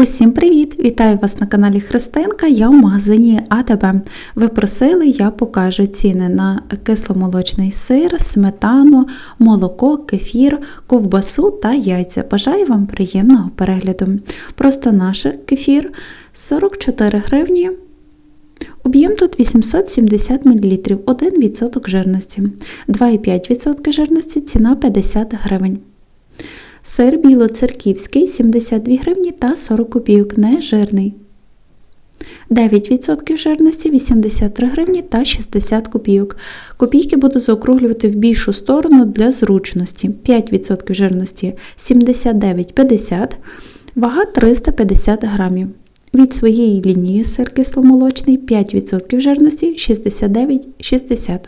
Усім привіт! Вітаю вас на каналі Христинка. Я в магазині АТБ. Ви просили, я покажу ціни на кисломолочний сир, сметану, молоко, кефір, ковбасу та яйця. Бажаю вам приємного перегляду. Просто наш кефір 44 гривні. Об'єм тут 870 мл, 1% жирності, 2,5% жирності, ціна 50 гривень. Сир білоцерківський 72 гривні та 40 копійок, нежирний. 9% жирності 83 гривні та 60 копійок. Копійки буду заокруглювати в більшу сторону для зручності. 5% жирності 79,50, вага 350 грамів. Від своєї лінії сир кисломолочний 5% жирності 69,60.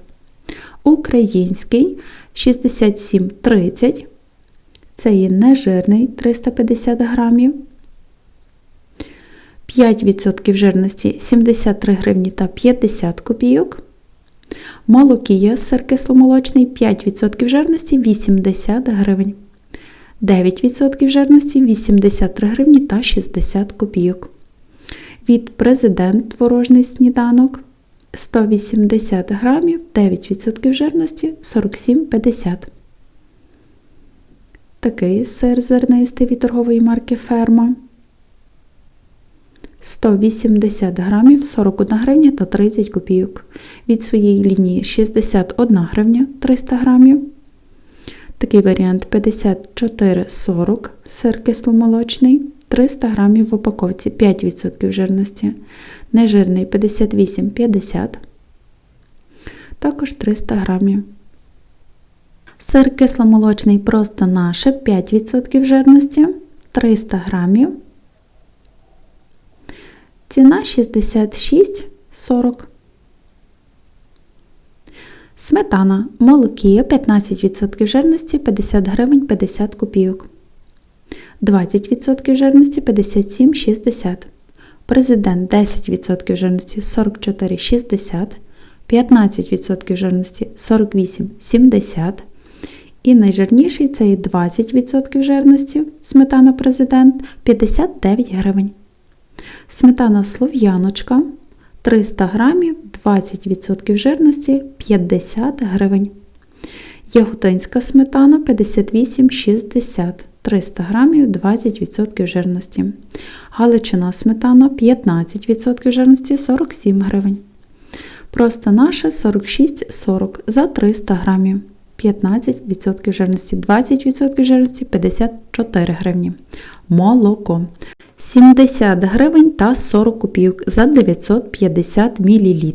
Український 67,30. Це є нежирний 350 грамів. 5% жирності 73 гривні та 50 копійок. Молокія сир кисломолочний 5% жирності 80 гривень. 9% жирності 83 гривні та 60 копійок. Від президент творожний сніданок 180 грамів, 9% жирності 47,50 Такий сир зернистий від торгової марки Ферма. 180 грамів 41 гривня та 30 копійок. Від своєї лінії 61 гривня 300 грамів. Такий варіант 54,40 сир кисломолочний, 300 грамів в упаковці 5% жирності. Нежирний 58,50. Також 300 грамів. Сир кисломолочний просто наше 5% жирності 300 грамів. Ціна 66,40. Сметана молокія 15% жирності 50 гривень 50 копійок. 20% жирності 57,60. Президент 10% жирності 44,60. 15% жирності 48,70. І найжирніший це і 20% жирності сметана президент 59 гривень. Сметана слов'яночка 300 грамів 20% жирності 50 гривень. Яготинська сметана 58,60 300 грамів 20% жирності. Галичина сметана 15% жирності 47 гривень. Просто наша 46,40 за 300 грамів. 15% жирності, 20% жирності 54 гривні. Молоко 70 гривень та 40 копійок за 950 мл.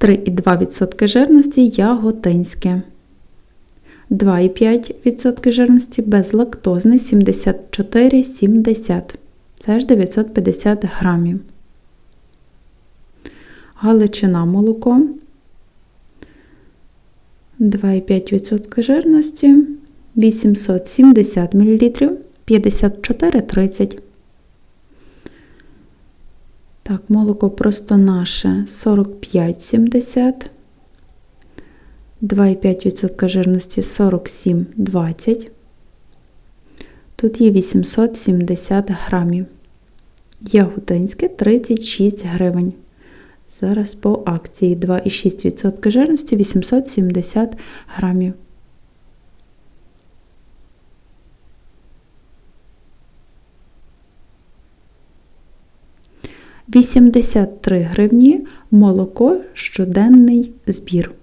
3,2% жирності яготинське. 2,5% жирності безлактозний 74,70. Теж 950 грамів. Галичина молоко 2,5% жирності, 870 мл, 54,30. Так, молоко просто наше 45,70. 2,5% жирності 47,20. Тут є 870 грамів. Яготинське 36 гривень. Зараз по акції 2,6% жирності 870 грамів. Вісімдесят три гривні молоко щоденний збір.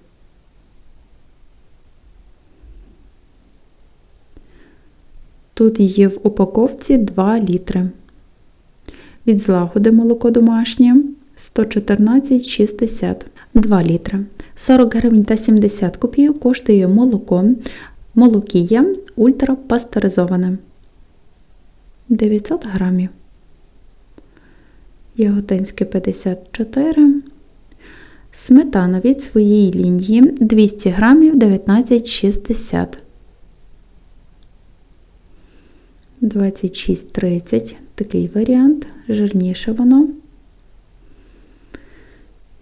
Тут є в упаковці 2 літри. Від злагоди молоко домашнє 114,60 2 літри. 40 гривень та 70 копійок коштує молоко. Молокія ультрапастеризоване. 900 грамів. Яготинське 54. Сметана від своєї лінії 200 грамів 19,60. 26,30. Такий варіант. Жирніше воно.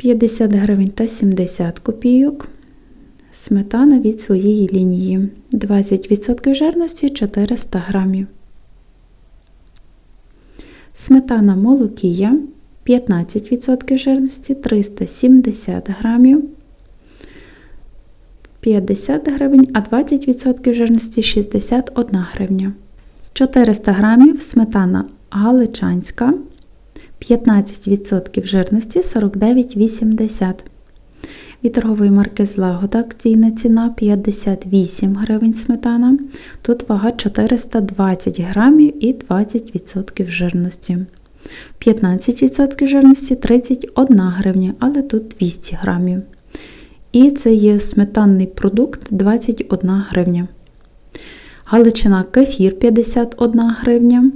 50 гривень та 70 копійок. Сметана від своєї лінії. 20% жирності 400 грамів. Сметана молокія 15% жирності 370 грамів. 50 гривень, а 20% жирності 61 гривня. 400 грамів сметана галичанська 15% жирності 49,80. Від торгової марки Злагода акційна ціна 58 гривень сметана. Тут вага 420 грамів і 20% жирності. 15% жирності 31 гривня, але тут 200 грамів. І це є сметанний продукт 21 гривня. Галичина кефір 51 гривня.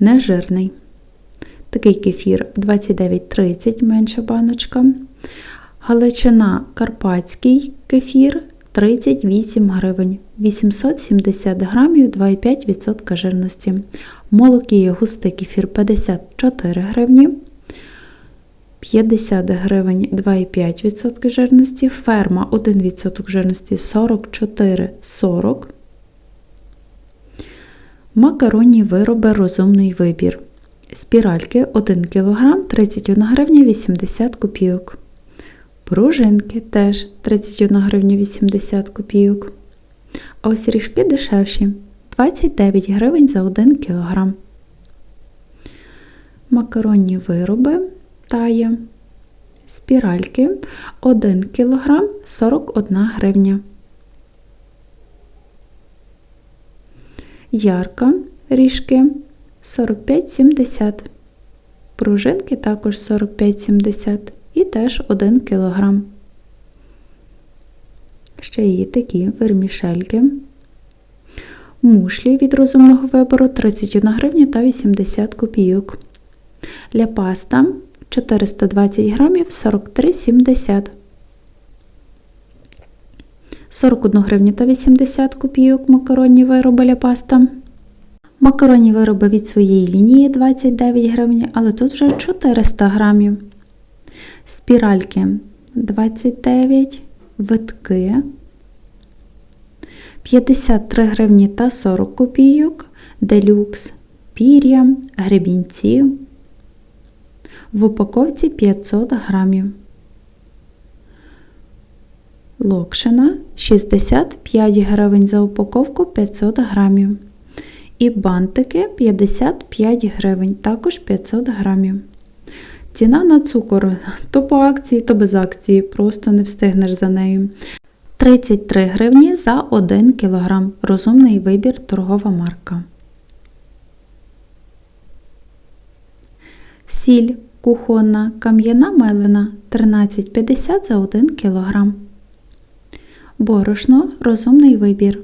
Нежирний. Такий кефір 29,30 менша баночка. Галичина Карпатський кефір 38 гривень, 870 грамів 2,5% жирності. Молокія густий кефір 54 гривні. 50 гривень 2,5% жирності. Ферма 1% жирності 44,40. Макаронні вироби розумний вибір. Спіральки 1 кг 31 гривня 80 копійок. Пружинки теж 31 гривня 80 копійок. А ось ріжки дешевші 29 гривень за 1 кг. Макаронні вироби тає. Спіральки 1 кг 41 гривня. Ярка ріжки 45,70. Пружинки також 45,70 і теж 1 кг. Ще є такі вермішельки. Мушлі від розумного вибору 31 гривня та 80 копійок. Для паста 420 грамів 43,70. 41 гривню та 80 копійок макаронні вироби для паста. Макаронні вироби від своєї лінії 29 гривень, але тут вже 400 грамів. Спіральки 29, витки 53 гривні та 40 копійок, делюкс, пір'я, гребінці. В упаковці 500 грамів. Локшина 65 гривень за упаковку 500 грамів. І бантики 55 гривень, також 500 грамів. Ціна на цукор то по акції, то без акції, просто не встигнеш за нею. 33 гривні за 1 кг. Розумний вибір торгова марка. Сіль кухонна кам'яна мелена 13,50 за 1 кг. Борошно розумний вибір.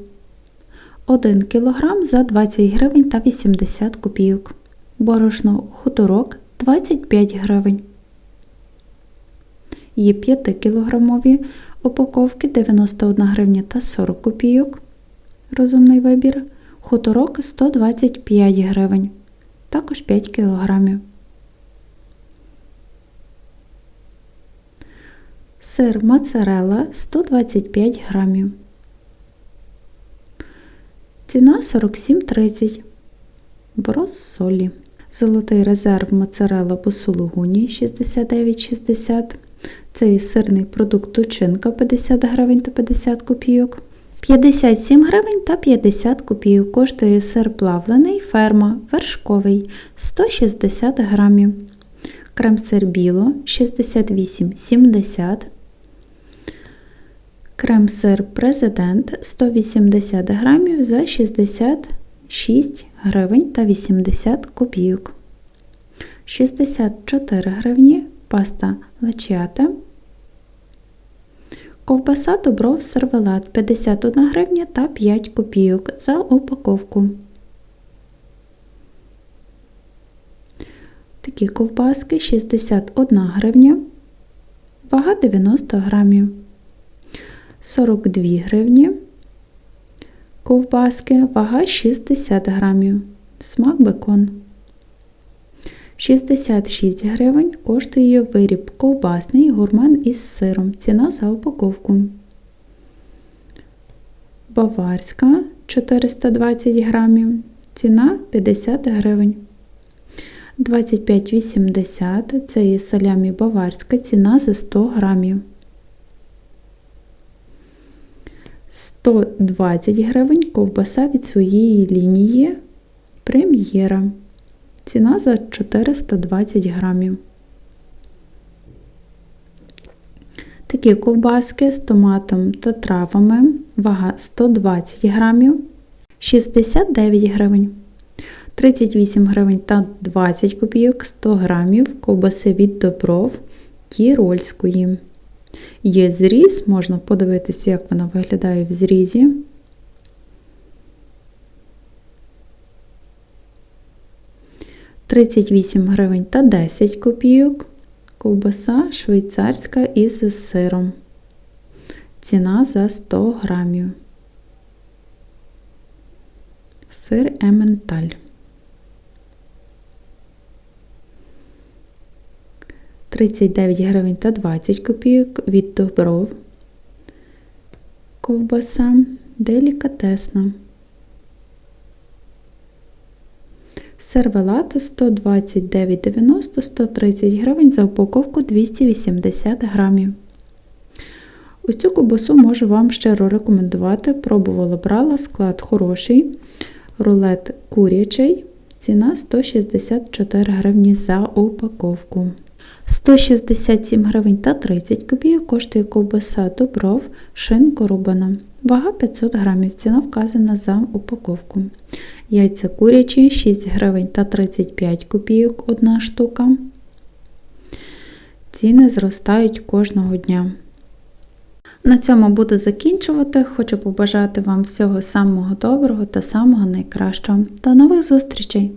1 кг за 20 гривень та 80 копійок. Борошно хуторок 25 гривень. Є 5-кілограмові упаковки 91 гривня та 40 копійок. Розумний вибір. Хуторок 125 гривень. Також 5 кілограмів. Сир моцарелла 125 грамів. Ціна 47,30. Броз солі. Золотий резерв моцарелла по сулугуні 69,60. Цей сирний продукт тучинка 50 гривень та 50 копійок. 57 гривень та 50 копійок коштує сир плавлений ферма вершковий 160 грамів. Крем-сир біло 68,70. Крем-сир президент 180 грамів за 66 гривень та 80 копійок. 64 гривні паста лачіата. Ковбаса добров сервелат 51 гривня та 5 копійок за упаковку. Такі ковбаски 61 гривня, вага 90 грамів, 42 гривні. Ковбаски, вага 60 грамів, смак бекон. 66 гривень коштує виріб ковбасний гурман із сиром. Ціна за упаковку. Баварська 420 грамів. Ціна 50 гривень. 25,80 це є салямі баварська, ціна за 100 грамів. 120 гривень ковбаса від своєї лінії прем'єра. Ціна за 420 грамів. Такі ковбаски з томатом та травами. Вага 120 грамів. 69 гривень. 38 гривень та 20 копійок 100 грамів ковбаси від Добров Тірольської. Є зріз, можна подивитися, як вона виглядає в зрізі. Тридцять вісім гривень та 10 копійок. Ковбаса швейцарська із сиром. Ціна за 100 грамів. Сир Ементаль. Тридцять дев'ять гривень та 20 копійок від Добров. Ковбаса делікатесна. Сервелата 129,90 130 гривень за упаковку 280 грамів. Ось цю ковбасу можу вам щиро рекомендувати. Пробувала брала, склад хороший. Рулет курячий. Ціна 164 гривні за упаковку. 167 гривень та 30 копійок коштує ковбаса Добров шинко рубана. Вага 500 грамів. Ціна вказана за упаковку. Яйця курячі 6 гривень та 35 копійок одна штука. Ціни зростають кожного дня. На цьому буду закінчувати. Хочу побажати вам всього самого доброго та самого найкращого. До нових зустрічей!